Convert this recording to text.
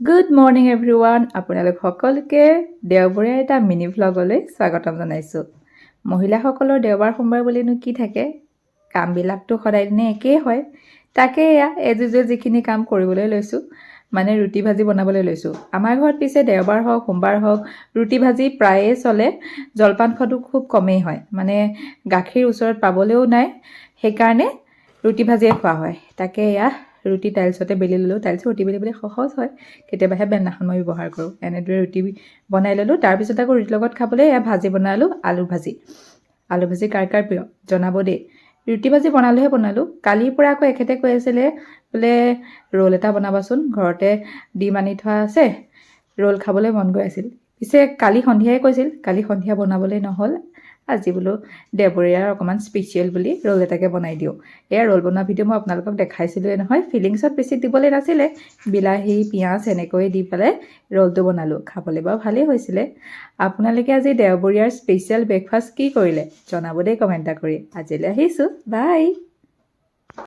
Good morning everyone আপোনালোক সকলোকে দেওবৰীয়া এটা মিনি ভ্লগলৈ স্বাগতম জনাইছোঁ। মহিলাসকলৰ দেওবাৰ সোমবাৰ বুলিনো কি থাকে? কামবিলাকতো সদায় দিনে একেই হয়। তাকে এয়া এযোৰ যিখিনি কাম কৰিবলৈ লৈছোঁ মানে ৰুটি ভাজি বনাবলৈ লৈছোঁ। আমাৰ ঘৰত পিছে দেওবাৰ হওক সোমবাৰ হওক ৰুটি ভাজি প্ৰায়ে চলে। জলপান খোৱাটো খুব কমেই হয়। মানে গাখীৰ ওচৰত পাবলৈও নাই। সেইকাৰণে ৰুটি ভাজিয়ে খোৱা হয়। তাকে এয়া ৰুটি টাইলছতে বেলি ল'লোঁ। টাইলছত ৰুটি বেলিবলৈ সহজ হয়। কেতিয়াবাহে বেলনাখন মই ব্যৱহাৰ কৰোঁ। এনেদৰে ৰুটি বনাই ল'লোঁ। তাৰপিছত আকৌ ৰুটিৰ লগত খাবলৈ এয়া ভাজি বনালোঁ আলু ভাজি। আলু ভাজি কাৰ কাৰ প্ৰিয়? জনাব দেই। ৰুটি ভাজি বনালোহে বনালোঁ। কালিৰ পৰা আকৌ এখেতে কৈ আছিলে বোলে ৰোল এটা বনাবাচোন। ঘৰতে ডিম আনি থোৱা আছে। ৰোল খাবলৈ মন গৈ আছিল। পিছে কালি সন্ধিয়াই কৈছিল কালি সন্ধিয়া বনাবলৈ নহ'ল। আজি বোলো দেওবৰীয়াৰ অকণমান স্পেচিয়েল বুলি ৰোল এটাকে বনাই দিওঁ। এয়া ৰোল বনোৱা ভিডিঅ' মই আপোনালোকক দেখাইছিলোঁৱে নহয় ফিলিংছত বেছি দিবলৈ নাছিলে। বিলাহী পিঁয়াজ এনেকৈ দি পেলাই ৰোলটো বনালোঁ। খাবলৈ বাৰু ভালেই হৈছিলে। আপোনালোকে আজি দেওবৰীয়াৰ স্পেচিয়েল ব্ৰেকফাষ্ট কি কৰিলে? জনাব দেই কমেণ্ট এটা কৰি। আজিলৈ আহিছোঁ। বাই